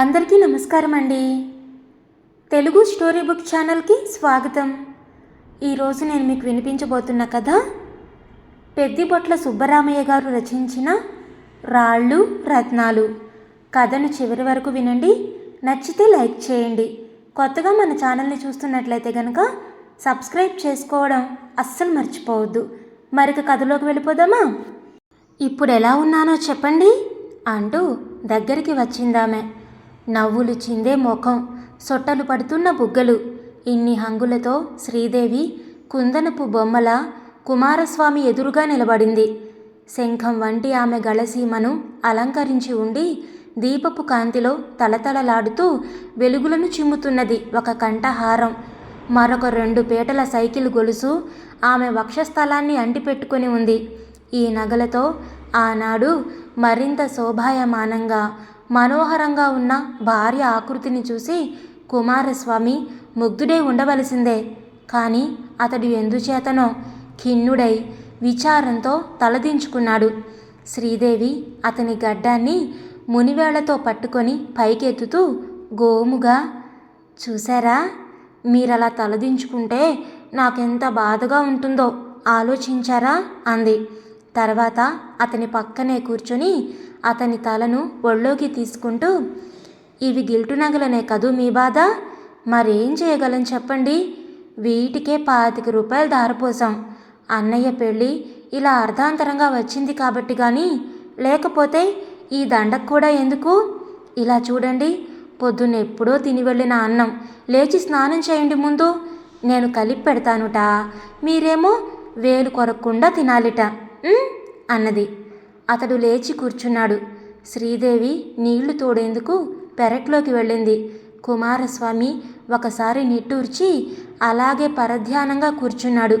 అందరికీ నమస్కారం అండి. తెలుగు స్టోరీ బుక్ ఛానల్కి స్వాగతం. ఈరోజు నేను మీకు వినిపించబోతున్న కథ పెద్దిబొట్ల సుబ్బరామయ్య గారు రచించిన రాళ్ళు రత్నాలు. కథను చివరి వరకు వినండి. నచ్చితే లైక్ చేయండి. కొత్తగా మన ఛానల్ని చూస్తున్నట్లయితే కనుక సబ్స్క్రైబ్ చేసుకోవడం అస్సలు మర్చిపోవద్దు. మరిక కథలోకి వెళ్ళిపోదామా? ఇప్పుడు ఎలా ఉన్నానో చెప్పండి అంటూ దగ్గరికి వచ్చిందామె. నవ్వులు చిందే ముఖం. సొట్టలు పడుతున్న బుగ్గలు. ఇన్ని హంగులతో శ్రీదేవి కుందనపు బొమ్మల కుమారస్వామి ఎదురుగా నిలబడింది. శంఖం వంటి ఆమె గళసీమను అలంకరించి ఉండి దీపపు కాంతిలో తలతలలాడుతూ వెలుగులను చిమ్ముతున్నది ఒక కంఠహారం. మరొక రెండు పీటల సైకిల్ గొలుసు ఆమె వక్షస్థలాన్ని అంటిపెట్టుకుని ఉంది. ఈ నగలతో ఆనాడు మరింత శోభాయమానంగా మనోహరంగా ఉన్న భార్య ఆకృతిని చూసి కుమారస్వామి ముగ్ధుడై ఉండవలసిందే. కానీ అతడు ఎందుచేతనో ఖిన్నుడై విచారంతో తలదించుకున్నాడు. శ్రీదేవి అతని గడ్డాన్ని మునివేళ్ళతో పట్టుకొని పైకెత్తుతూ గోముగా చూసారా మీరలా తలదించుకుంటే నాకెంత బాధగా ఉంటుందో ఆలోచించారా? అంది. తర్వాత అతని పక్కనే కూర్చొని అతని తలను ఒళ్ళోకి తీసుకుంటూ ఇవి గిల్టు నగలనే కదూ మీ బాధ? మరేం చేయగలం చెప్పండి? వీటికే పాతిక రూపాయలు దారపోసాం అన్నయ్య పెళ్ళి ఇలా అర్ధాంతరంగా వచ్చింది కాబట్టి కానీ లేకపోతే ఈ దండకు కూడా ఎందుకు? ఇలా చూడండి పొద్దున్న ఎప్పుడో తిని వెళ్ళిన అన్నం. లేచి స్నానం చేయండి ముందు. నేను కలిపి పెడతానుట. మీరేమో వేలు కొరకుండా తినాలిట. అన్నది. అతడు లేచి కూర్చున్నాడు. శ్రీదేవి నీళ్ళు తోడేందుకు పెరట్లోకి వెళ్ళింది. కుమారస్వామి ఒకసారి నిట్టూర్చి అలాగే పరధ్యానంగా కూర్చున్నాడు.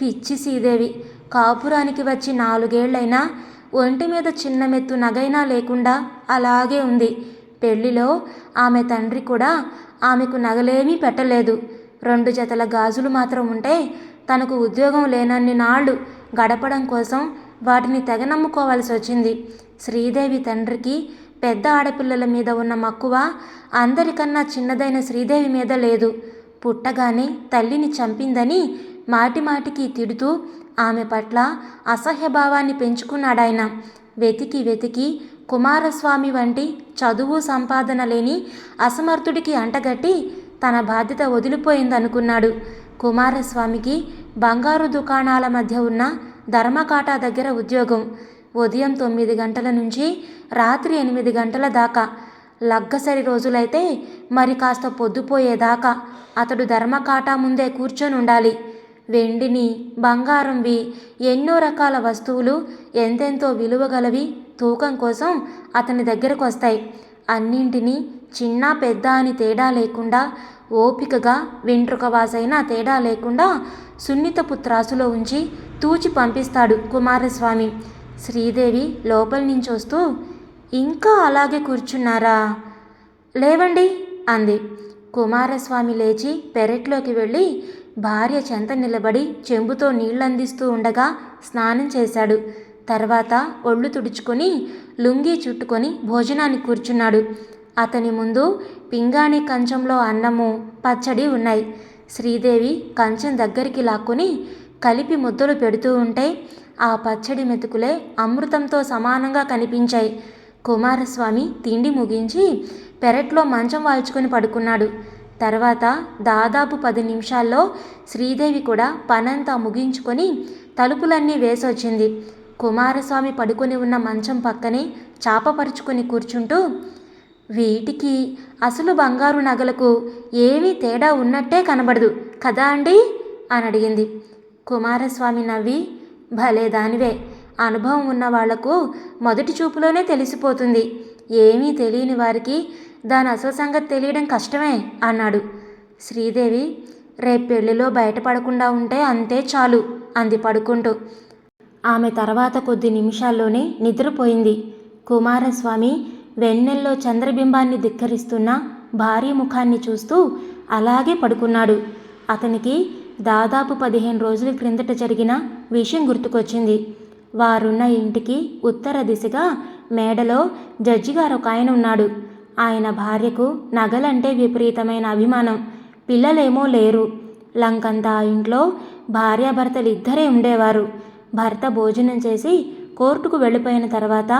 పిచ్చి శ్రీదేవి కాపురానికి వచ్చి నాలుగేళ్ళైనా ఒంటి మీద చిన్న మెత్తు నగైనా లేకుండా అలాగే ఉంది. పెళ్ళిలో ఆమె తండ్రి కూడా ఆమెకు నగలేమీ పెట్టలేదు. రెండు జతల గాజులు మాత్రం ఉంటే తనకు ఉద్యోగం లేనన్ని నాళ్ళు గడపడం కోసం వాటిని తెగ నమ్ముకోవాల్సి వచ్చింది. శ్రీదేవి తండ్రికి పెద్ద ఆడపిల్లల మీద ఉన్న మక్కువ అందరికన్నా చిన్నదైన శ్రీదేవి మీద లేదు. పుట్టగానే తల్లిని చంపిందని మాటిమాటికి తిడుతూ ఆమె పట్ల అసహ్యభావాన్ని పెంచుకున్నాడాయన. వెతికి వెతికి కుమారస్వామి వంటి చదువు సంపాదన లేని అసమర్థుడికి అంటగట్టి తన బాధ్యత వదిలిపోయిందనుకున్నాడు. కుమారస్వామికి బంగారు దుకాణాల మధ్య ఉన్న ధర్మకాటా దగ్గర ఉద్యోగం. ఉదయం తొమ్మిది గంటల నుంచి రాత్రి ఎనిమిది గంటల దాకా. లగ్గసరి రోజులైతే మరి కాస్త పొద్దుపోయేదాకా అతడు ధర్మకాటా ముందే కూర్చొని ఉండాలి వెండిని బంగారంవి ఎన్నో రకాల వస్తువులు ఎంతెంతో విలువగలవి తూకం కోసం అతని దగ్గరకు వస్తాయి. అన్నింటినీ చిన్న పెద్ద అని తేడా లేకుండా ఓపికగా వెంట్రుకవాసైనా తేడా లేకుండా సున్నితపు త్రాసులో ఉంచి తూచి పంపిస్తాడు కుమారస్వామి. శ్రీదేవి లోపల నుంచి వస్తూ ఇంకా అలాగే కూర్చున్నారా? లేవండి అంది. కుమారస్వామి లేచి పెరట్లోకి వెళ్ళి భార్య చెంత నిలబడి చెంబుతో నీళ్ళందిస్తూ ఉండగా స్నానం చేశాడు. తర్వాత ఒళ్ళు తుడుచుకొని లుంగీ చుట్టుకొని భోజనానికి కూర్చున్నాడు. అతని ముందు పింగాణి కంచంలో అన్నము పచ్చడి ఉన్నాయి. శ్రీదేవి కంచం దగ్గరికి లాక్కొని కలిపి ముద్దలు పెడుతూ ఉంటే ఆ పచ్చడి మెతుకులే అమృతంతో సమానంగా కనిపించాయి. కుమారస్వామి తిండి ముగించి పెరట్లో మంచం వాల్చుకొని పడుకున్నాడు. తర్వాత దాదాపు పది నిమిషాల్లో శ్రీదేవి కూడా పనంతా ముగించుకొని తలుపులన్నీ వేసొచ్చింది. కుమారస్వామి పడుకొని ఉన్న మంచం పక్కనే చాపపరుచుకొని కూర్చుంటూ వీటికి అసలు బంగారు నగలకు ఏమీ తేడా ఉన్నట్టే కనబడదు కదా అండి అని అడిగింది. కుమారస్వామి నవ్వి భలే దానివే. అనుభవం ఉన్న వాళ్ళకు మొదటి చూపులోనే తెలిసిపోతుంది. ఏమీ తెలియని వారికి దాని అసలు సంగతి తెలియడం కష్టమే అన్నాడు. శ్రీదేవి రేపు పెళ్ళిలో బయటపడకుండా ఉంటే అంతే చాలు అంది పడుకుంటూ. ఆమె తర్వాత కొద్ది నిమిషాల్లోనే నిద్రపోయింది. కుమారస్వామి వెన్నెల్లో చంద్రబింబాన్ని ధిక్కరిస్తున్న భారీ ముఖాన్ని చూస్తూ అలాగే పడుకున్నాడు. అతనికి దాదాపు పదిహేను రోజుల క్రిందట జరిగిన విషయం గుర్తుకొచ్చింది. వారున్న ఇంటికి ఉత్తర దిశగా మేడలో జడ్జిగారు ఒక ఆయన ఉన్నాడు. ఆయన భార్యకు నగలంటే విపరీతమైన అభిమానం. పిల్లలేమో లేరు. లంకంతా ఆ ఇంట్లో భార్యాభర్తలు ఇద్దరే ఉండేవారు. భర్త భోజనం చేసి కోర్టుకు వెళ్ళిపోయిన తర్వాత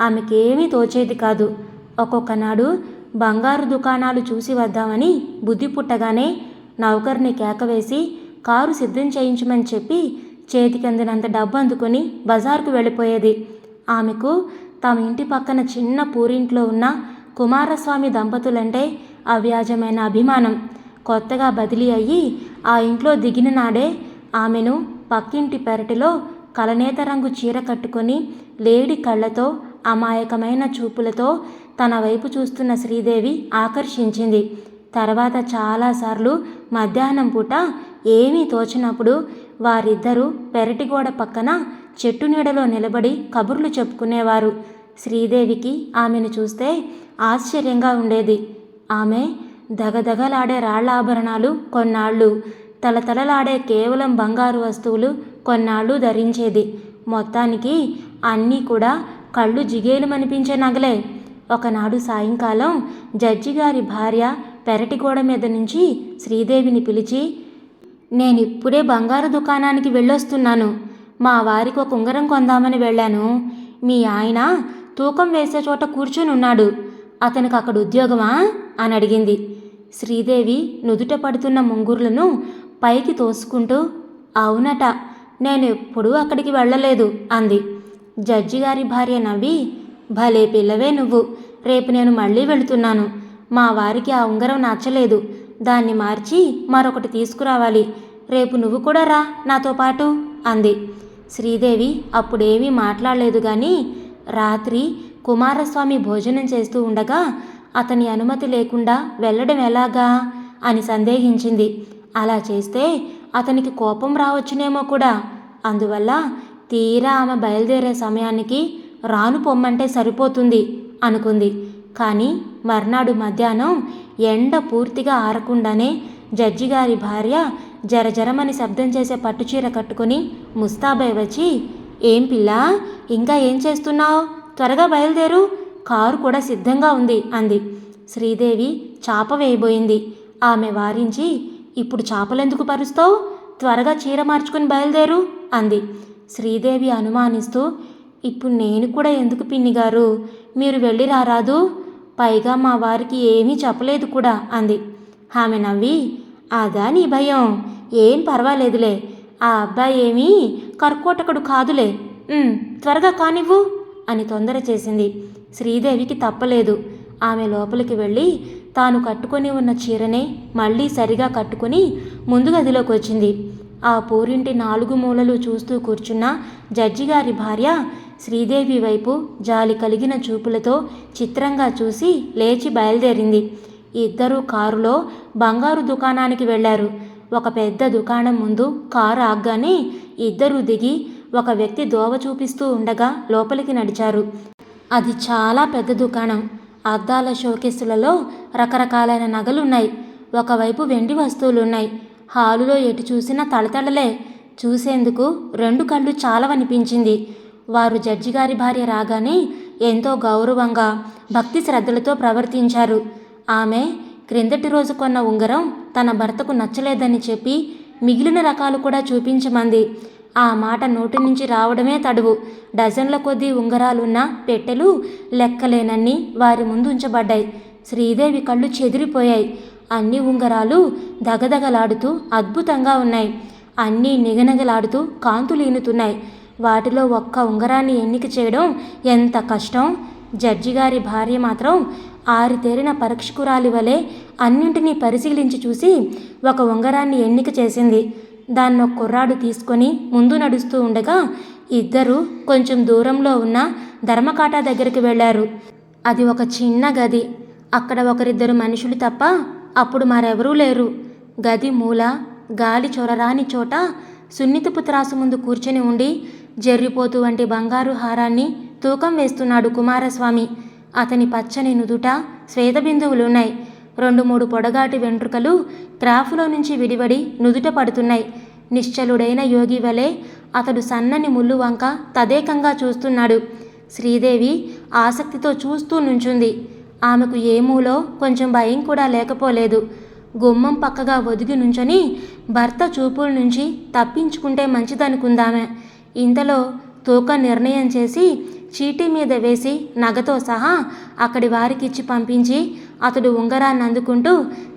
ఆమెకేమీ తోచేది కాదు. ఒక్కొక్కనాడు బంగారు దుకాణాలు చూసి వద్దామని బుద్ధి పుట్టగానే నౌకర్ని కేకవేసి కారు సిద్ధం చేయించమని చెప్పి చేతికందినంత డబ్బు అందుకుని బజార్కు వెళ్ళిపోయేది. ఆమెకు తమ ఇంటి పక్కన చిన్న పూరింట్లో ఉన్న కుమారస్వామి దంపతులంటే అవ్యాజమైన అభిమానం. కొత్తగా బదిలీ అయ్యి ఆ ఇంట్లో దిగిన నాడే ఆమెను పక్కింటి పెరటిలో కలనేత రంగు చీర కట్టుకొని లేడి కళ్ళతో అమాయకమైన చూపులతో తన వైపు చూస్తున్న శ్రీదేవి ఆకర్షించింది. తర్వాత చాలాసార్లు మధ్యాహ్నం పూట ఏమీ తోచినప్పుడు వారిద్దరూ పెరటిగోడ పక్కన చెట్టు నీడలో నిలబడి కబుర్లు చెప్పుకునేవారు. శ్రీదేవికి ఆమెను చూస్తే ఆశ్చర్యంగా ఉండేది. ఆమె దగదగలాడే రాళ్ళ ఆభరణాలు కొన్నాళ్ళు. తలతలలాడే కేవలం బంగారు వస్తువులు కొన్నాళ్ళు ధరించేది. మొత్తానికి అన్నీ కూడా కళ్ళు జిగేలుమనిపించే నగలే. ఒకనాడు సాయంకాలం జడ్జి గారి భార్య పెరటిగోడ మీద నుంచి శ్రీదేవిని పిలిచి నేను ఇప్పుడే బంగారు దుకాణానికి వెళ్ళొస్తున్నాను. మా వారికి ఒక ఉంగరం కొందామని వెళ్ళాను. మీ ఆయన తూకం వేసే చోట కూర్చుని ఉన్నాడు. అతనికి అక్కడ ఉద్యోగమా? అని అడిగింది. శ్రీదేవి నుదుట పడుతున్న ముంగురులను పైకి తోసుకుంటూ అవునట. నేను ఎప్పుడూ అక్కడికి వెళ్ళలేదు అంది. జడ్జి గారి భార్య నవ్వి భలే పిల్లవే నువ్వు రేపు నేను మళ్ళీ వెళుతున్నాను. మా వారికి ఆ ఉంగరం నచ్చలేదు దాన్ని మార్చి మరొకటి తీసుకురావాలి. రేపు నువ్వు కూడా రా నాతో పాటు అంది. శ్రీదేవి అప్పుడేమీ మాట్లాడలేదు కానీ రాత్రి కుమారస్వామి భోజనం చేస్తూ ఉండగా అతని అనుమతి లేకుండా వెళ్ళడం ఎలాగా? అని సందేహించింది. అలా చేస్తే అతనికి కోపం రావచ్చునేమో కూడా. అందువల్ల తీరా ఆమె బయలుదేరే సమయానికి రాను పొమ్మంటే సరిపోతుంది అనుకుంది. కానీ మర్నాడు మధ్యాహ్నం ఎండ పూర్తిగా ఆరకుండానే జడ్జి గారి భార్య జరజరమని శబ్దం చేసే పట్టుచీర కట్టుకుని ముస్తాబై వచ్చి ఏం పిల్ల ఇంకా ఏం చేస్తున్నావు? త్వరగా బయలుదేరు. కారు కూడా సిద్ధంగా ఉంది అంది. శ్రీదేవి చాప వేయబోయింది. ఆమె వారించి ఇప్పుడు చేపలెందుకు పరుస్తావు? త్వరగా చీర మార్చుకుని బయలుదేరు అంది. శ్రీదేవి అనుమానిస్తూ ఇప్పుడు నేను కూడా ఎందుకు పిన్ని గారు మీరు వెళ్ళి రారాదు. పైగా మా వారికి ఏమీ చెప్పలేదు కూడా అంది. ఆమె నవ్వి అదా నీ భయం. ఏం పర్వాలేదులే. ఆ అబ్బాయి ఏమీ కర్కోటకుడు కాదులే. త్వరగా కానివ్వు అని తొందర చేసింది. శ్రీదేవికి తప్పలేదు. ఆమె లోపలికి వెళ్ళి తాను కట్టుకొని ఉన్న చీరనే మళ్ళీ సరిగా కట్టుకొని ముందు గదిలోకి వచ్చింది ఆ పూరింటి నాలుగు మూలలు చూస్తూ కూర్చున్న జడ్జి గారి భార్య శ్రీదేవి వైపు జాలి కలిగిన చూపులతో చిత్రంగా చూసి లేచి బయలుదేరింది. ఇద్దరూ కారులో బంగారు దుకాణానికి వెళ్ళారు ఒక పెద్ద దుకాణం ముందు కారు ఆగ్గానే ఇద్దరూ దిగి ఒక వ్యక్తి దోవ చూపిస్తూ ఉండగా లోపలికి నడిచారు. అది చాలా పెద్ద దుకాణం. అద్దాల షోకేసులలో రకరకాలైన నగలున్నాయి. ఒకవైపు వెండి వస్తువులున్నాయి. హాలులో ఎటు చూసినా తళతళలే. చూసేందుకు రెండు కళ్ళు చాలవనిపించింది. వారు జడ్జి గారి భార్య రాగానే ఎంతో గౌరవంగా భక్తి శ్రద్ధలతో ప్రవర్తించారు. ఆమె క్రిందటి రోజు కొన్న ఉంగరం తన భర్తకు నచ్చలేదని చెప్పి మిగిలిన రకాలు కూడా చూపించమంది. ఆ మాట నోటి నుంచి రావడమే తడువు. డజన్ల కొద్దీ ఉంగరాలున్న పెట్టెలు లెక్కలేనన్ని వారి ముందు ఉంచబడ్డాయి శ్రీదేవి కళ్ళు చెదిరిపోయాయి. అన్ని ఉంగరాలు దగదగలాడుతూ అద్భుతంగా ఉన్నాయి. అన్నీ నిగనగలాడుతూ కాంతులీనుతున్నాయి. వాటిలో ఒక్క ఉంగరాన్ని ఎన్నిక చేయడం ఎంత కష్టం? జడ్జి గారి భార్య మాత్రం ఆరితేరిన పరీక్షకురాలి వలె అన్నింటినీ పరిశీలించి చూసి ఒక ఉంగరాన్ని ఎన్నిక చేసింది. దాన్ని కుర్రాడు తీసుకొని ముందు నడుస్తూ ఉండగా ఇద్దరు కొంచెం దూరంలో ఉన్న ధర్మకాటా దగ్గరికి వెళ్ళారు. అది ఒక చిన్న గది. అక్కడ ఒకరిద్దరు మనుషులు తప్ప అప్పుడు మరెవరూ లేరు. గది మూల గాలి చొరరాని చోట సున్నితపు త్రాసు ముందు కూర్చొని ఉండి జర్రిపోతు వంటి బంగారు హారాన్ని తూకం వేస్తున్నాడు కుమారస్వామి. అతని పచ్చని నుదుట శ్వేతబిందువులున్నాయి రెండు మూడు పొడగాటి వెంట్రుకలు క్రాఫ్లో నుంచి విడివడి నుదుట పడుతున్నాయి. నిశ్చలుడైన యోగి వలె అతడు సన్నని ముళ్ళు వంక తదేకంగా చూస్తున్నాడు. శ్రీదేవి ఆసక్తితో చూస్తూ నుంచుంది. ఆమెకు ఏమూలో కొంచెం భయం కూడా లేకపోలేదు. గుమ్మం పక్కగా ఒదిగి నుంచొని భర్త చూపుల నుంచి తప్పించుకుంటే మంచిదనుకుందామె. ఇంతలో తూక నిర్ణయం చేసి చీటీ మీద వేసి నగతో సహా అక్కడి వారికిచ్చి పంపించి అతడు ఉంగరాన్ని అందుకుంటూ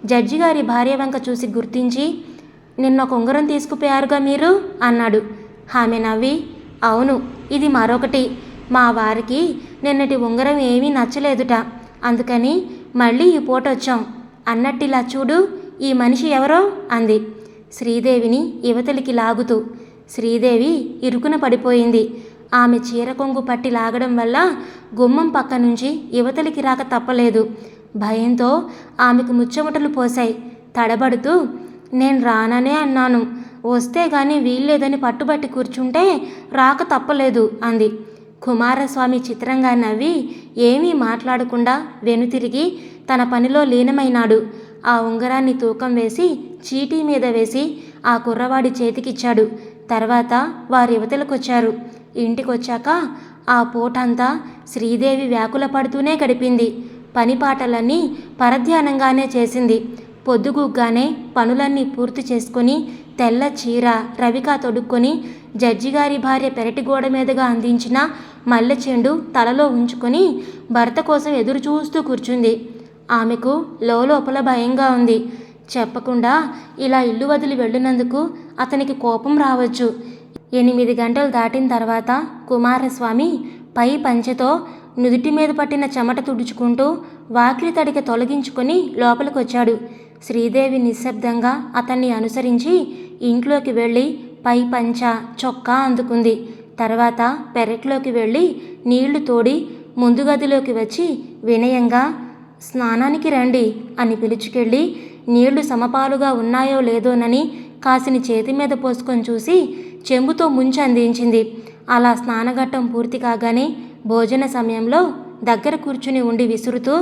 జడ్జి గారి భార్య వంక చూసి గుర్తించి నిన్న ఒక ఉంగరం తీసుకుపోయారుగా మీరు? అన్నాడు. ఆమె నవ్వి అవును ఇది మరొకటి. మా వారికి నిన్నటి ఉంగరం ఏమీ నచ్చలేదుట. అందుకని మళ్ళీ ఈ పూట వచ్చాం. అన్నట్టిలా చూడు ఈ మనిషి ఎవరో? అంది. శ్రీదేవిని యువతలికి లాగుతూ. శ్రీదేవి ఇరుకున పడిపోయింది. ఆమె చీర కొంగు పట్టి లాగడం వల్ల గుమ్మం పక్క నుంచి యువతలికి రాక తప్పలేదు. భయంతో ఆమెకు ముచ్చమటలు పోశాయి. తడబడుతూ నేను రాననే అన్నాను. వస్తే గాని వీల్లేదని పట్టుబట్టి కూర్చుంటే రాక తప్పలేదు అంది. కుమారస్వామి చిత్రంగా నవ్వి ఏమీ మాట్లాడకుండా వెనుతిరిగి తన పనిలో లీనమైనాడు. ఆ ఉంగరాన్ని తూకం వేసి చీటీ మీద వేసి ఆ కుర్రవాడి చేతికిచ్చాడు. తర్వాత వారి యువతలకొచ్చారు. ఇంటికొచ్చాక ఆ పూటంతా శ్రీదేవి వ్యాకుల పడుతూనే గడిపింది. పనిపాటలన్నీ పరధ్యానంగానే చేసింది. పొద్దుగుగ్గానే పనులన్నీ పూర్తి చేసుకొని తెల్ల చీర రవిక తొడుక్కొని జడ్జిగారి భార్య పెరటి గోడ మీదుగా అందించిన మల్లె చెండు తలలో ఉంచుకొని భర్త కోసం ఎదురు చూస్తూ కూర్చుంది. ఆమెకు లోపల భయంగా ఉంది. చెప్పకుండా ఇలా ఇల్లు వదిలి వెళ్ళినందుకు అతనికి కోపం రావచ్చు. ఎనిమిది గంటలు దాటిన తర్వాత కుమారస్వామి పై పంచెతో నుదుటి మీద పట్టిన చెమట తుడుచుకుంటూ వాకిలి తడిక తొలగించుకొని లోపలికొచ్చాడు. శ్రీదేవి నిశ్శబ్దంగా అతన్ని అనుసరించి ఇంట్లోకి వెళ్ళి పై పంచ చొక్కా అందుకుంది. తర్వాత పెరట్లోకి వెళ్ళి నీళ్ళు తోడి ముందు గదిలోకి వచ్చి వినయంగా స్నానానికి రండి అని పిలుచుకెళ్ళి నీళ్ళు సమపాలుగా ఉన్నాయో లేదోనని కాసిని చేతి మీద పోసుకొని చూసి చెంబుతో ముంచి అందించింది. అలా స్నానఘట్టం పూర్తి కాగానే భోజన సమయంలో దగ్గర కూర్చుని ఉండి విసురుతూ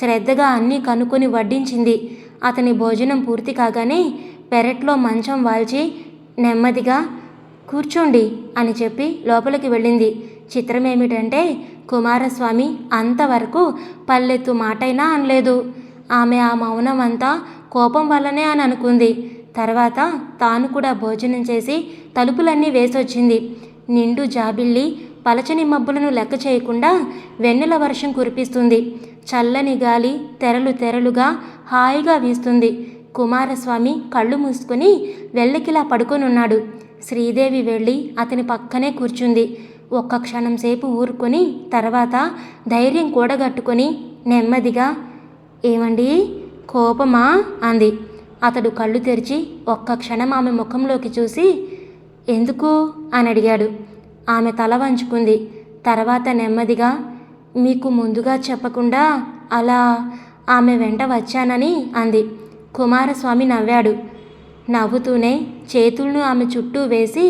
శ్రద్ధగా అన్నీ కనుక్కొని వడ్డించింది. అతని భోజనం పూర్తి కాగానే పెరట్లో మంచం వాల్చి నెమ్మదిగా కూర్చోండి అని చెప్పి లోపలికి వెళ్ళింది. చిత్రం ఏమిటంటే కుమారస్వామి అంతవరకు పల్లెత్తు మాటైనా అనలేదు. ఆమె ఆ మౌనం అంతా కోపం వల్లనే అని అనుకుంది. తర్వాత తాను కూడా భోజనం చేసి తలుపులన్నీ వేసొచ్చింది. నిండు జాబిల్లి పలచని మబ్బులను లెక్క చేయకుండా వెన్నెల వర్షం కురిపిస్తుంది. చల్లని గాలి తెరలు తెరలుగా హాయిగా వీస్తుంది. కుమారస్వామి కళ్ళు మూసుకొని వెళ్ళకిలా పడుకొనున్నాడు. శ్రీదేవి వెళ్ళి అతని పక్కనే కూర్చుంది. ఒక్క క్షణం సేపు ఊరుకొని తర్వాత ధైర్యం కూడగట్టుకొని నెమ్మదిగా ఏమండి కోపమా? అంది. అతడు కళ్ళు తెరిచి ఒక్క క్షణం ఆమె ముఖంలోకి చూసి ఎందుకు? అని అడిగాడు. ఆమె తల వంచుకుంది. తర్వాత నెమ్మదిగా మీకు ముందుగా చెప్పకుండా అలా ఆమె వెంట వచ్చానని అంది. కుమారస్వామి నవ్వాడు. నవ్వుతూనే చేతులను ఆమె చుట్టూ వేసి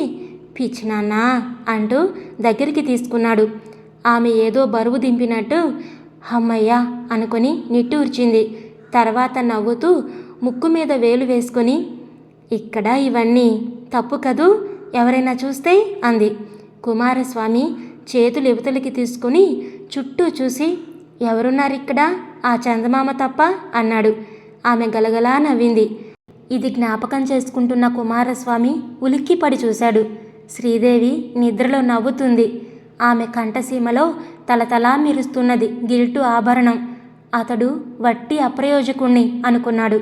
పిచ్చినాన్నా అంటూ దగ్గరికి తీసుకున్నాడు. ఆమె ఏదో బరువు దింపినట్టు అమ్మయ్యా అనుకొని నిట్టూర్చింది తర్వాత నవ్వుతూ ముక్కు మీద వేలు వేసుకొని ఇక్కడ ఇవన్నీ తప్పు కదూ? ఎవరైనా చూస్తే అంది. కుమారస్వామి చేతులు ఇవతలికి తీసుకుని చుట్టూ చూసి ఎవరున్నారిక్కడ? ఆ చందమామ తప్ప అన్నాడు. ఆమె గలగలా నవ్వింది. ఇది జ్ఞాపకం చేసుకుంటున్న కుమారస్వామి ఉలిక్కిపడి చూశాడు. శ్రీదేవి నిద్రలో నవ్వుతుంది. ఆమె కంఠసీమలో తలతలా మెరుస్తున్నది గిల్టు ఆభరణం. అతడు వట్టి అప్రయోజకుణ్ణి అనుకున్నాడు.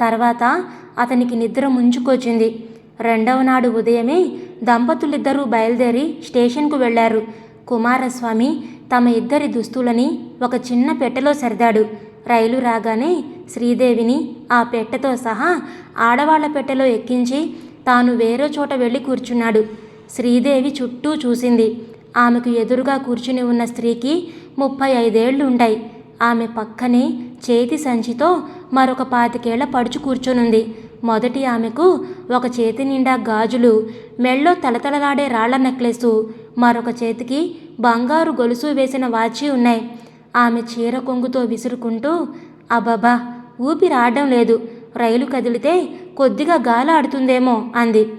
తర్వాత అతనికి నిద్ర ముంచుకొచ్చింది. రెండవ నాడు ఉదయమే దంపతులిద్దరూ బయలుదేరి స్టేషన్కు వెళ్ళారు. కుమారస్వామి తమ ఇద్దరి దుస్తులని ఒక చిన్న పెట్టెలో సర్దాడు. రైలు రాగానే శ్రీదేవిని ఆ పెట్టెతో సహా ఆడవాళ్ళ పెట్టెలో ఎక్కించి తాను వేరే చోట వెళ్ళి కూర్చున్నాడు. శ్రీదేవి చుట్టూ చూసింది. ఆమెకు ఎదురుగా కూర్చుని ఉన్న స్త్రీకి ముప్పై ఐదేళ్ళు ఉంటాయి. ఆమె పక్కనే చేతి సంచితో మరొక పాతికేళ్ళ పడుచు కూర్చొనుంది. మొదటి ఆమెకు ఒక చేతి నిండా గాజులు మెళ్ళో తలతలలాడే రాళ్ళ నెక్లెసు మరొక చేతికి బంగారు గొలుసు వేసిన వాచి ఉన్నాయి. ఆమె చీర కొంగుతో విసురుకుంటూ అబ్బబ్బా ఊపిరాడడం లేదు. రైలు కదిలితే కొద్దిగా గాలాడుతుందేమో అంది.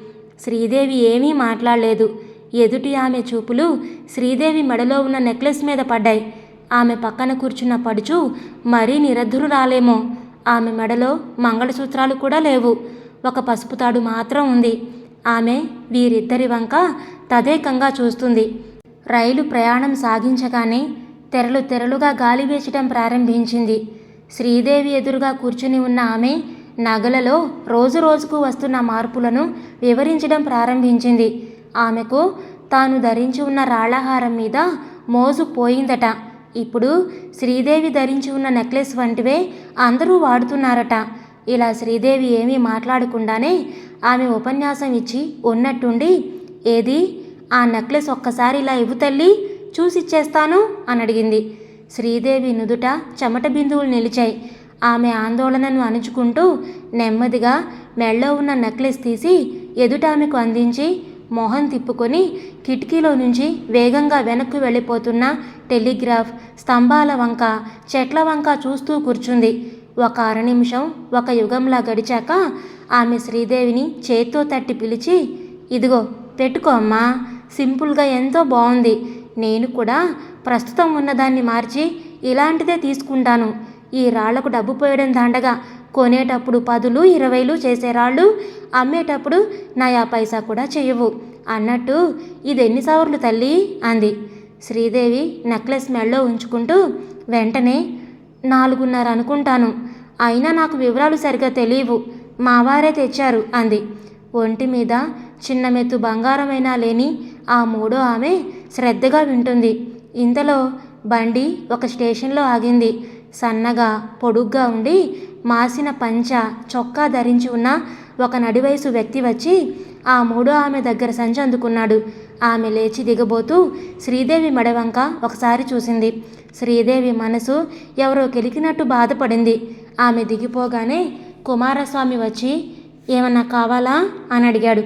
శ్రీదేవి ఏమీ మాట్లాడలేదు. ఎదుటి ఆమె చూపులు శ్రీదేవి మెడలో ఉన్న నెక్లెస్ మీద పడ్డాయి. ఆమె పక్కన కూర్చున్న పడుచు మరీ నిరద్ధురాలేమో ఆమె మెడలో మంగళసూత్రాలు కూడా లేవు. ఒక పసుపు తాడు మాత్రం ఉంది. ఆమె వీరిద్దరి వంక తదేకంగా చూస్తుంది. రైలు ప్రయాణం సాగించగానే తెరలు తెరలుగా గాలి వీచడం ప్రారంభించింది. శ్రీదేవి ఎదురుగా కూర్చుని ఉన్న ఆమె నగలలో రోజు రోజుకు వస్తున్న మార్పులను వివరించడం ప్రారంభించింది. ఆమెకు తాను ధరించి ఉన్న రాళ్ళహారం మీద మోజు పోయిందట. ఇప్పుడు శ్రీదేవి ధరించి ఉన్న నెక్లెస్ వంటివే అందరూ వాడుతున్నారట. ఇలా శ్రీదేవి ఏమీ మాట్లాడకుండానే ఆమె ఉపన్యాసం ఇచ్చి ఉన్నట్టుండి ఏది ఆ నెక్లెస్ ఒక్కసారి ఇలా ఇవ్వు తల్లి చూసిచ్చేస్తాను అని అడిగింది. శ్రీదేవి నుదుట చెమట బిందువులు నిలిచాయి. ఆమె ఆందోళనను అణుచుకుంటూ నెమ్మదిగా మెళ్ళో ఉన్న నెక్లెస్ తీసి ఎదుట ఆమెకు అందించి మొహం తిప్పుకొని కిటికీలో నుంచి వేగంగా వెనక్కు వెళ్ళిపోతున్న టెలిగ్రాఫ్ స్తంభాల వంక చెట్ల వంక చూస్తూ కూర్చుంది. ఒక అర నిమిషం ఒక యుగంలా గడిచాక ఆమె శ్రీదేవిని చేత్తో తట్టి పిలిచి ఇదిగో పెట్టుకో అమ్మా సింపుల్గా ఎంతో బాగుంది నేను కూడా ప్రస్తుతం ఉన్నదాన్ని మార్చి ఇలాంటిదే తీసుకుంటాను. ఈ రాళ్ళకు డబ్బు పోయడం దండగా కొనేటప్పుడు పదులు ఇరవైలు చేసే రాళ్ళు అమ్మేటప్పుడు యా పైసా కూడా చేయవు అన్నట్టు ఇది ఎన్ని సవర్లు తల్లి? అంది. శ్రీదేవి నెక్లెస్ మెళ్ళో ఉంచుకుంటూ వెంటనే నాలుగున్నర అనుకుంటాను. అయినా నాకు వివరాలు సరిగా తెలియవు. మావారే తెచ్చారు అంది. ఒంటి మీద చిన్న మెత్తు బంగారమైనా లేని ఆ మూడో ఆమె శ్రద్ధగా వింటుంది. ఇంతలో బండి ఒక స్టేషన్లో ఆగింది. సన్నగా పొడుగ్గా ఉండి మాసిన పంచ చొక్కా ధరించి ఉన్న ఒక నడివయసు వ్యక్తి వచ్చి ఆ మూడో ఆమె దగ్గర సంచి అందుకున్నాడు. ఆమె లేచి దిగబోతూ శ్రీదేవి మెడవంక ఒకసారి చూసింది. శ్రీదేవి మనసు ఎవరో కెలికినట్టు బాధపడింది. ఆమె దిగిపోగానే కుమారస్వామి వచ్చి ఏమన్నా కావాలా? అని అడిగాడు.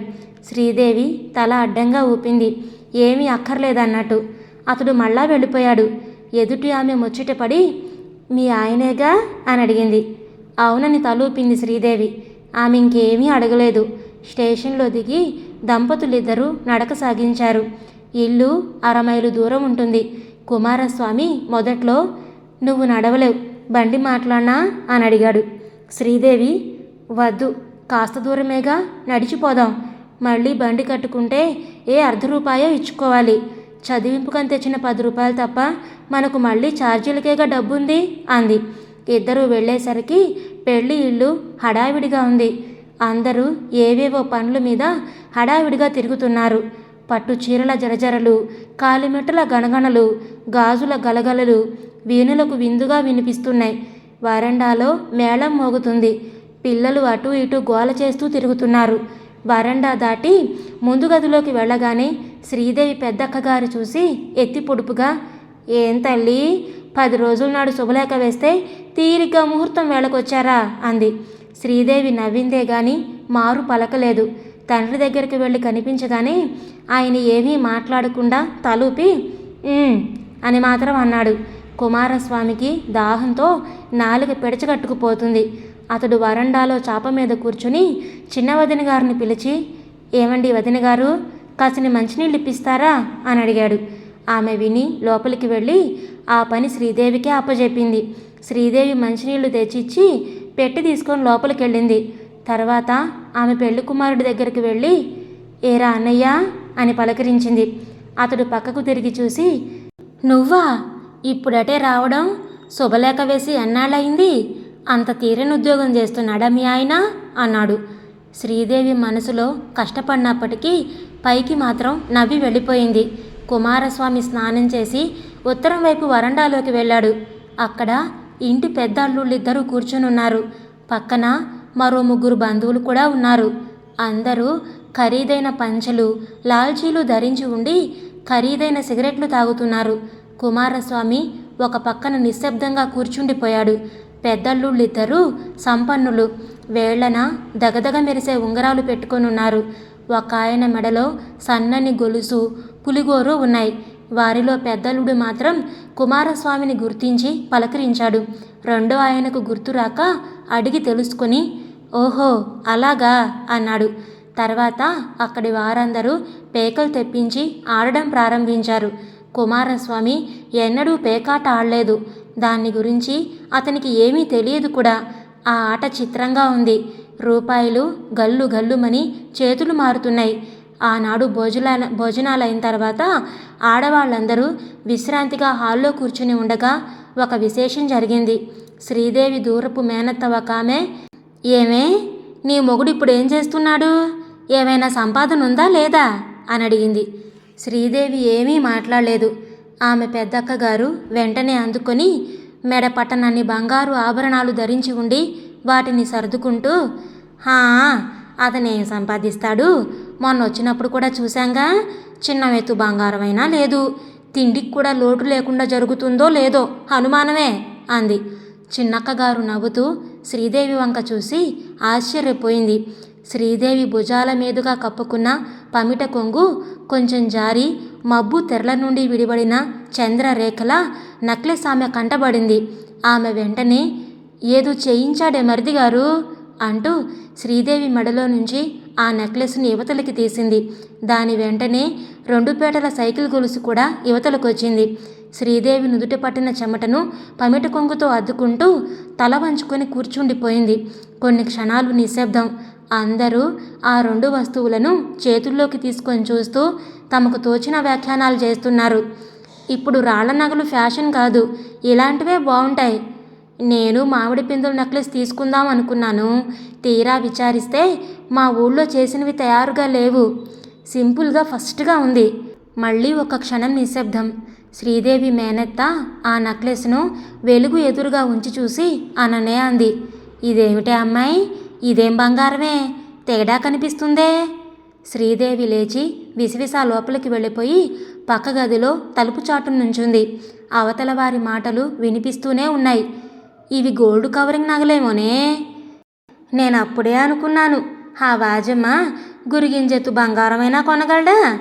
శ్రీదేవి తల అడ్డంగా ఊపింది. ఏమీ అక్కర్లేదన్నట్టు. అతడు మళ్ళా వెళ్ళిపోయాడు. ఎదుటి ఆమె ముచ్చటపడి మీ ఆయనేగా? అని అడిగింది. అవునని తలూపింది శ్రీదేవి. ఆమె ఇంకేమీ అడగలేదు. స్టేషన్లో దిగి దంపతులిద్దరూ నడక సాగించారు. ఇల్లు అరమైలు దూరం ఉంటుంది. కుమారస్వామి మొదట్లో నువ్వు నడవలేవు బండి మాట్లాడినా అని అడిగాడు. శ్రీదేవి వద్దు కాస్త దూరమేగా నడిచిపోదాం మళ్ళీ బండి కట్టుకుంటే ఏ అర్ధ రూపాయో ఇచ్చుకోవాలి చదివింపుకని తెచ్చిన పది రూపాయలు తప్ప మనకు మళ్ళీ ఛార్జీలకేగా డబ్బుంది? అంది. ఇద్దరూ వెళ్ళేసరికి పెళ్ళి ఇల్లు హడావిడిగా ఉంది. అందరూ ఏవేవో పనుల మీద హడావిడిగా తిరుగుతున్నారు. పట్టు చీరల జరజరలు కాలిమెట్టల గణగణలు గాజుల గలగలలు వీణులకు విందుగా వినిపిస్తున్నాయి. వరండాలో మేళం మోగుతుంది. పిల్లలు అటు ఇటు గోల చేస్తూ తిరుగుతున్నారు. వరండా దాటి ముందు గదిలోకి వెళ్ళగానే శ్రీదేవి పెద్దక్కగారు చూసి ఎత్తి పొడుపుగా ఏం తల్లి పది రోజుల నాడు శుభలేఖ వేస్తే తీరిగ్గా ముహూర్తం వేళకొచ్చారా? అంది. శ్రీదేవి నవ్విందే గాని మారు పలకలేదు. తండ్రి దగ్గరికి వెళ్ళి కనిపించగానే ఆయన ఏమీ మాట్లాడకుండా తలూపి అని మాత్రం అన్నాడు. కుమారస్వామికి దాహంతో నాలుక పెడచగట్టుకుపోతుంది. అతడు వరండాలో చాప మీద కూర్చుని చిన్న వదిన గారిని పిలిచి ఏమండి వదిన గారు కాసిని మంచినీళ్ళు ఇప్పిస్తారా? అని అడిగాడు. ఆమె విని లోపలికి వెళ్ళి ఆ పని శ్రీదేవికే అప్పజెప్పింది. శ్రీదేవి మంచినీళ్ళు తెచ్చిచ్చి పెట్టి తీసుకొని లోపలికి వెళ్ళింది తర్వాత ఆమె పెళ్ళి కుమారుడి దగ్గరికి వెళ్ళి ఏరా అన్నయ్య అని పలకరించింది. అతడు పక్కకు తిరిగి చూసి నువ్వా? ఇప్పుడటే రావడం శుభలేఖ వేసి ఎన్నాళ్ళయింది? అంత తీరని ఉద్యోగం చేస్తున్నాడా మీ ఆయన? అన్నాడు. శ్రీదేవి మనసులో కష్టపడినప్పటికీ పైకి మాత్రం నవ్వి వెళ్ళిపోయింది. కుమారస్వామి స్నానం చేసి ఉత్తరం వైపు వరండాలోకి వెళ్ళాడు. అక్కడ ఇంటి పెద్ద అల్లుళ్ళిద్దరూ కూర్చునున్నారు. పక్కన మరో ముగ్గురు బంధువులు కూడా ఉన్నారు. అందరూ ఖరీదైన పంచెలు లాల్చీలు ధరించి ఉండి ఖరీదైన సిగరెట్లు తాగుతున్నారు. కుమారస్వామి ఒక పక్కన నిశ్శబ్దంగా కూర్చుండిపోయాడు. పెద్దల్లుళ్ళిద్దరూ సంపన్నులు. వేళ్ళన దగదగ మెరిసే ఉంగరాలు పెట్టుకొనున్నారు. ఒక ఆయన మెడలో సన్నని గొలుసు పులిగోరు ఉన్నాయి. వారిలో పెద్దలుడు మాత్రం కుమారస్వామిని గుర్తించి పలకరించాడు. రెండో ఆయనకు గుర్తురాక అడిగి తెలుసుకుని ఓహో అలాగా అన్నాడు. తర్వాత అక్కడి వారందరూ పేకలు తెప్పించి ఆడడం ప్రారంభించారు. కుమారస్వామి ఎన్నడూ పేకాట ఆడలేదు. దాన్ని గురించి అతనికి ఏమీ తెలియదు కూడా. ఆ ఆట చిత్రంగా ఉంది. రూపాయలు గల్లు గల్లుమని చేతులు మారుతున్నాయి. ఆనాడు భోజనాల భోజనాలైన తర్వాత ఆడవాళ్ళందరూ విశ్రాంతిగా హాల్లో కూర్చుని ఉండగా ఒక విశేషం జరిగింది. శ్రీదేవి దూరపు మేనత్త ఒక ఆమె ఏమే నీ మొగుడు ఇప్పుడు ఏం చేస్తున్నాడు? ఏమైనా సంపాదన ఉందా లేదా? అని అడిగింది. శ్రీదేవి ఏమీ మాట్లాడలేదు. ఆమె పెద్దక్క గారు వెంటనే అందుకొని మెడ పట్టణాన్ని బంగారు ఆభరణాలు ధరించి ఉండి వాటిని సర్దుకుంటూ హా అతనేం సంపాదిస్తాడు? మొన్న వచ్చినప్పుడు కూడా చూశాంగా చిన్న వెతు బంగారమైనా లేదు? తిండికి కూడా లోటు లేకుండా జరుగుతుందో లేదో? అనుమానమే అంది. చిన్నక్కగారు నవ్వుతూ శ్రీదేవి వంక చూసి ఆశ్చర్యపోయింది. శ్రీదేవి భుజాల మీదుగా కప్పుకున్న పమిట కొంగు కొంచెం జారి మబ్బు తెరల నుండి విడిబడిన చంద్రరేఖల నక్లెస్ ఆమె కంటబడింది. ఆమె వెంటనే ఏదో చేయించాడే మరిది గారు అంటూ శ్రీదేవి మెడలో నుంచి ఆ నెక్లెస్ని యువతలకి తీసింది. దాని వెంటనే రెండు పేటల సైకిల్ గొలుసు కూడా యువతలకు వచ్చింది శ్రీదేవి నుదుట పట్టిన చెమటను పమిట కొంగుతో అద్దుకుంటూ తల వంచుకొని కూర్చుండిపోయింది. కొన్ని క్షణాలు నిశ్శబ్దం. అందరూ ఆ రెండు వస్తువులను చేతుల్లోకి తీసుకొని చూస్తూ తమకు తోచిన వ్యాఖ్యానాలు చేస్తున్నారు. ఇప్పుడు రాళ్ళ నగలు ఫ్యాషన్ కాదు. ఇలాంటివే బాగుంటాయి నేను మామిడి పిందుల నెక్లెస్ తీసుకుందాం అనుకున్నాను. తీరా విచారిస్తే మా ఊళ్ళో చేసినవి తయారుగా లేవు. సింపుల్గా ఫస్ట్గా ఉంది. మళ్ళీ ఒక క్షణం నిశ్శబ్దం. శ్రీదేవి మేనత్త ఆ నెక్లెస్ను వెలుగు ఎదురుగా ఉంచి చూసి అననే అంది. ఇదేమిటే అమ్మాయి? ఇదేం బంగారమే? తేడా కనిపిస్తుందే? శ్రీదేవి లేచి విసివిసా లోపలికి వెళ్ళిపోయి పక్క గదిలో తలుపు చాటు నుంచుంది. అవతల వారి మాటలు వినిపిస్తూనే ఉన్నాయి. ఇవి గోల్డ్ కవరింగ్ నగలేమోనే? నేను అప్పుడే అనుకున్నాను. ఆ వాజమ్మ గురిగింజెత్తు బంగారమైనా కొనగలడా?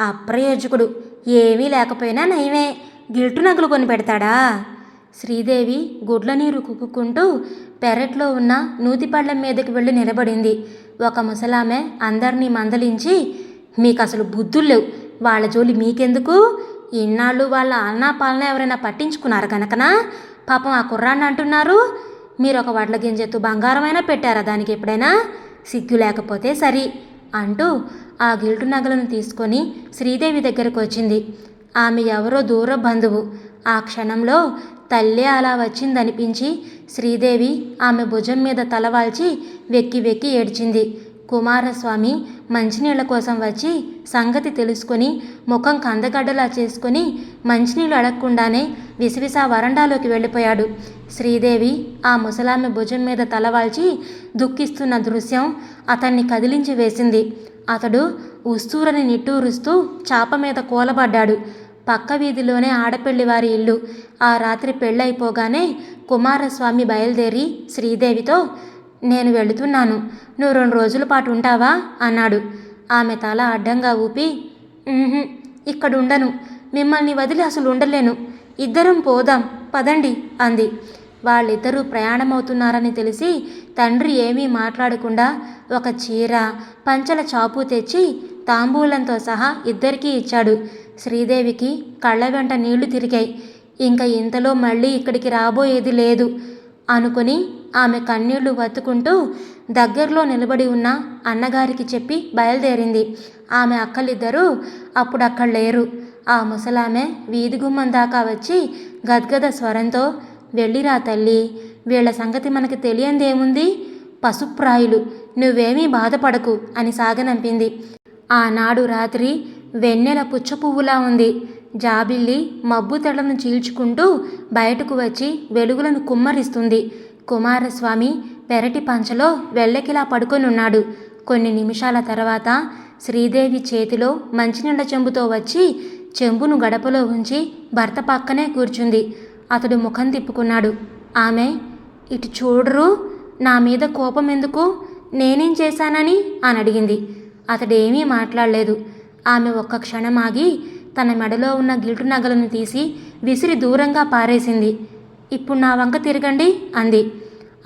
అప్రయోజకుడు. ఏమీ లేకపోయినా నయమే. గిల్టు నగలు కొని పెడతాడా? శ్రీదేవి గుడ్ల నీరు కుక్కుకుంటూ పెరట్లో ఉన్న నూతిపళ్ళం మీదకి వెళ్ళి నిలబడింది. ఒక ముసలామె అందరినీ మందలించి మీకు అసలు బుద్ధులు లేవు వాళ్ళ జోలి మీకెందుకు? ఇన్నాళ్ళు వాళ్ళ ఆలనా పాలన ఎవరైనా పట్టించుకున్నారు కనుకనా పాపం ఆ కుర్రాన్ని అంటున్నారు. మీరు ఒక వడ్ల గింజెత్తు బంగారమైనా పెట్టారా దానికి ఎప్పుడైనా? సిగ్గు లేకపోతే సరి. అంటూ ఆ గిల్టు నగలను తీసుకొని శ్రీదేవి దగ్గరకు వచ్చింది. ఆమె ఎవరో దూర బంధువు. ఆ క్షణంలో తల్లే అలా వచ్చిందనిపించి శ్రీదేవి ఆమె భుజం మీద తలవాల్చి వెక్కి వెక్కి ఏడ్చింది. కుమారస్వామి మంచినీళ్ళ కోసం వచ్చి సంగతి తెలుసుకొని ముఖం కందగడ్డలా చేసుకొని మంచినీళ్ళు అడగకుండానే విసివిసా వరండాలోకి వెళ్ళిపోయాడు. శ్రీదేవి ఆ ముసలామె భుజం మీద తలవాల్చి దుఃఖిస్తున్న దృశ్యం అతన్ని కదిలించి వేసింది. అతడు ఉస్తూరని నిట్టూరుస్తూ చాప మీద కూలబడ్డాడు. పక్క వీధిలోనే ఆడపెళ్ళి వారి ఇల్లు. ఆ రాత్రి పెళ్ళైపోగానే కుమారస్వామి బయలుదేరి శ్రీదేవితో నేను వెళుతున్నాను. నువ్వు రెండు రోజుల పాటు ఉంటావా? అన్నాడు. ఆమె తల అడ్డంగా ఊపి ఇక్కడ ఉండను మిమ్మల్ని వదిలి అసలు ఉండలేను. ఇద్దరం పోదాం పదండి అంది. వాళ్ళిద్దరూ ప్రయాణమవుతున్నారని తెలిసి తండ్రి ఏమీ మాట్లాడకుండా ఒక చీర పంచల చాపు తెచ్చి తాంబూలంతో సహా ఇద్దరికీ ఇచ్చాడు. శ్రీదేవికి కళ్ళ వెంట నీళ్ళు తిరిగాయి. ఇంకా ఇంతలో మళ్ళీ ఇక్కడికి రాబోయేది లేదు అనుకుని ఆమె కన్నీళ్ళు వత్తుకుంటూ దగ్గరలో నిలబడి ఉన్న అన్నగారికి చెప్పి బయలుదేరింది. ఆమె అక్కలిద్దరూ అప్పుడు అక్కడ లేరు. ఆ ముసలామె వీధి గుమ్మం దాకా వచ్చి గద్గద స్వరంతో వెళ్ళిరా తల్లి వీళ్ళ సంగతి మనకి తెలియందేముంది? పశుప్రాయులు నువ్వేమీ బాధపడకు అని సాగనంపింది. ఆనాడు రాత్రి వెన్నెల పుచ్చ పువ్వులా ఉంది. జాబిల్లి మబ్బు తెడలను చీల్చుకుంటూ బయటకు వచ్చి వెలుగులను కుమ్మరిస్తుంది. కుమారస్వామి పెరటి పంచలో వెళ్ళకిలా పడుకొనున్నాడు. కొన్ని నిమిషాల తర్వాత శ్రీదేవి చేతిలో మంచినీళ్ళ చెంబుతో వచ్చి చెంబును గడపలో ఉంచి భర్త పక్కనే కూర్చుంది. అతడు ముఖం తిప్పుకున్నాడు. ఆమె ఇటు చూడరు నా మీద కోపం ఎందుకు? నేనేం చేశానని? అని అడిగింది. అతడేమీ మాట్లాడలేదు. ఆమె ఒక్క క్షణం ఆగి తన మెడలో ఉన్న గిల్టు నగలను తీసి విసిరి దూరంగా పారేసింది. ఇప్పుడు నా వంక తిరగండి అంది.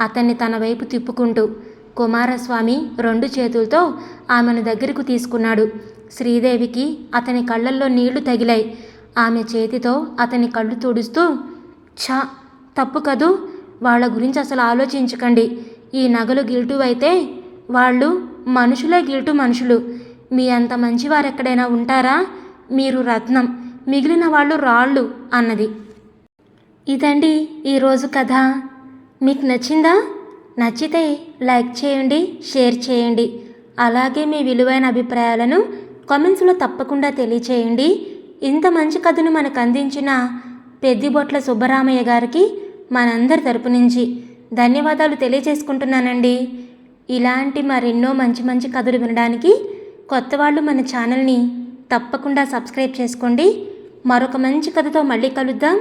అతన్ని తన వైపు తిప్పుకుంటూ కుమారస్వామి రెండు చేతులతో ఆమెను దగ్గరకు తీసుకున్నాడు. శ్రీదేవికి అతని కళ్ళల్లో నీళ్ళు తగిలాయి. ఆమె చేతితో అతని కళ్ళు తుడుస్తూ ఛా తప్పు కదూ వాళ్ళ గురించి అసలు ఆలోచించకండి. ఈ నగలు గిల్టు అయితే వాళ్ళు మనుషులే గిల్టు మనుషులు. మీ అంత మంచివారు ఎక్కడైనా ఉంటారా? మీరు రత్నం. మిగిలిన వాళ్ళు రాళ్ళు అన్నది. ఇదండి ఈరోజు కథ. మీకు నచ్చిందా? నచ్చితే లైక్ చేయండి షేర్ చేయండి. అలాగే మీ విలువైన అభిప్రాయాలను కామెంట్స్లో తప్పకుండా తెలియచేయండి. ఇంత మంచి కథను మనకు అందించిన పెద్దిబొట్ల సుబ్బరామయ్య గారికి మనందరి తరపు నుంచి ధన్యవాదాలు తెలియజేసుకుంటున్నానండి. ఇలాంటి మరెన్నో మంచి మంచి కథలు వినడానికి కొత్త వాళ్ళు మన ఛానల్ని తప్పకుండా సబ్స్క్రైబ్ చేసుకోండి. మరొక మంచి కథతో మళ్ళీ కలుద్దాం.